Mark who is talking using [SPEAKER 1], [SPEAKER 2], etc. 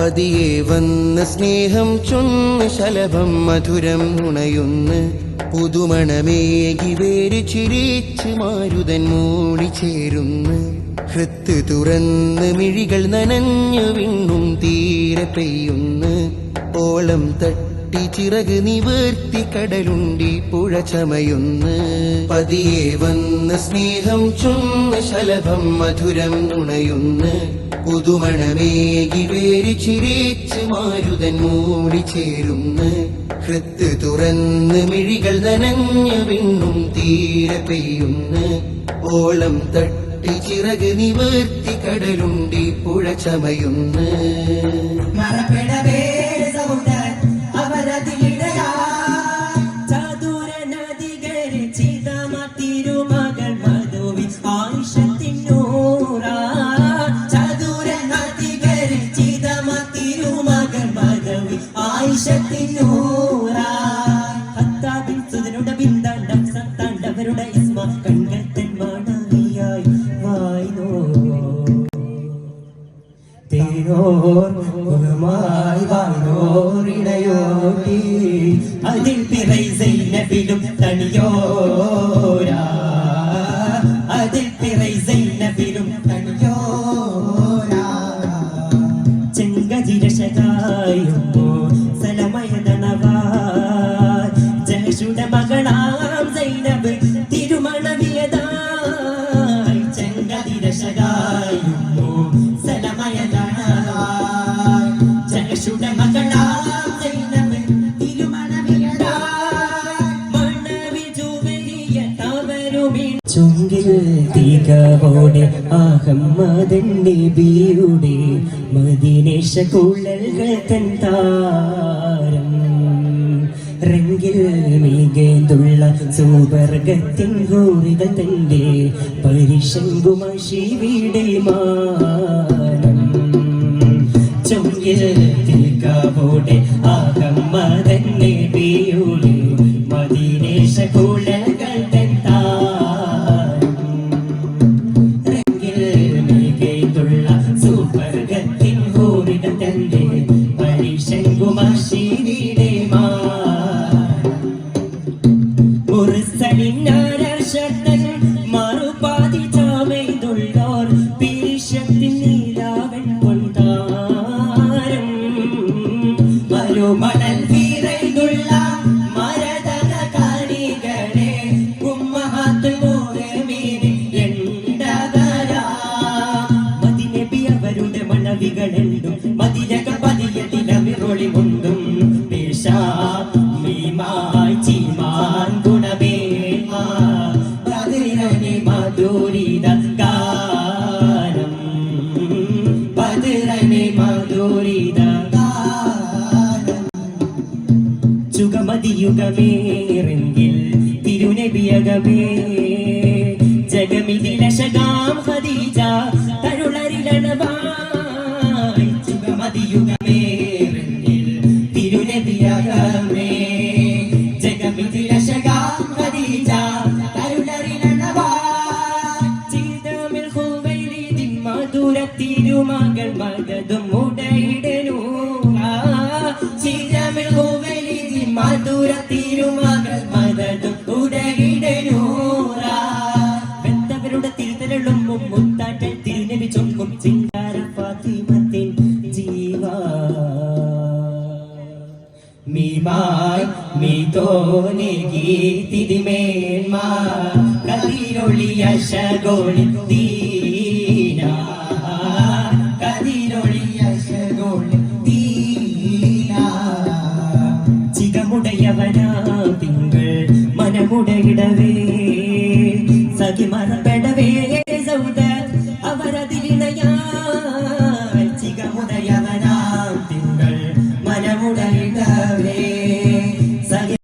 [SPEAKER 1] പതിയെ വന്ന് സ്നേഹം ചൊന്ന് ശലഭം മധുരം നുണയൊന്ന് പുതുമണമേകി വേര് ചിരിച്ച് മാരുതൻ മൂടി ചേരുന്ന് ഹൃത്ത് തുറന്ന് മിഴികൾ നനഞ്ഞു വിണ്ണും തീരെ പെയ്യുന്ന് ഓളം തട്ടി ചിറക് നിവർത്തി കടലുണ്ടി പുഴ ചമയുന്ന്. പതിയെ വന്ന് സ്നേഹം ചുന്ന് ശലഭം മധുരം നുണയുന്ന്. പുതുമണമേകി വേരി ചിരിച്ച് മാരുതൻ മൂടി ചേരുന്ന്. ഹൃത്ത് തുറന്ന് മിഴികൾ നനഞ്ഞു വിണ്ണും തീര പെയ്യുന്ന്. ഓളം തട്ടി ചിറക് നിവർത്തി കടലുണ്ടി പുഴ ചമയുന്ന്.
[SPEAKER 2] മറപ്പെടവേ മുഖമായി വാനോറിടയോട്ടി.
[SPEAKER 3] അതിൽ പിറൈ സൈനബിലും തണിയോരാ അതിൽ പിറൈ സൈനബിലും
[SPEAKER 2] തണിയോരാ
[SPEAKER 3] ചെങ്കജിരശകായുമ്പോ സലമയതണവാ ജഹഷുടെ മകളാം സൈനബ് തിരുമണവിയതായി ചെങ്കതിരശകായുമ്പോ ചുങ്കിൽ തികവോടെ അഹമ്മദന്റെ ബിയുടെ മദിനേശ കുഴൽകൾ തൻ താരം. റെങ്കിൽ മികേന്തുള്ള സുവർഗത്തിൻ ഗോറികൾ തന്റെ പരിശങ്കുമശിവിടെ മാനം. ചുങ്കിൽ തികവോടെ മധുരിത ഗാനം പതിരനെ മധുരിത ഗാനം ചുഗമതിയുഗമേറെങ്കിൽ തിരുനബിയകമേ. ജഗമിതിലശകാം തിരുമകൾ മകതും ഉടയിടനൂറ ചിതമിൽ ഹുവൈലിദിൻ മധുര തിരുമകൾ മകതും ഉടയിടനൂറ ബന്ധവരുടെ തിരുത്തലുള്ളും മുത്താറ്റൽ തിരുനബി ചൊക്കും ചിങ്കാര ഫാത്തിമത്തിൻ ജീവ. മീമായി മീതോനെ ഗീതിരിമേന്മാ കതിരൊളിയ ശഗോളി തീ മനമുടയിടവേ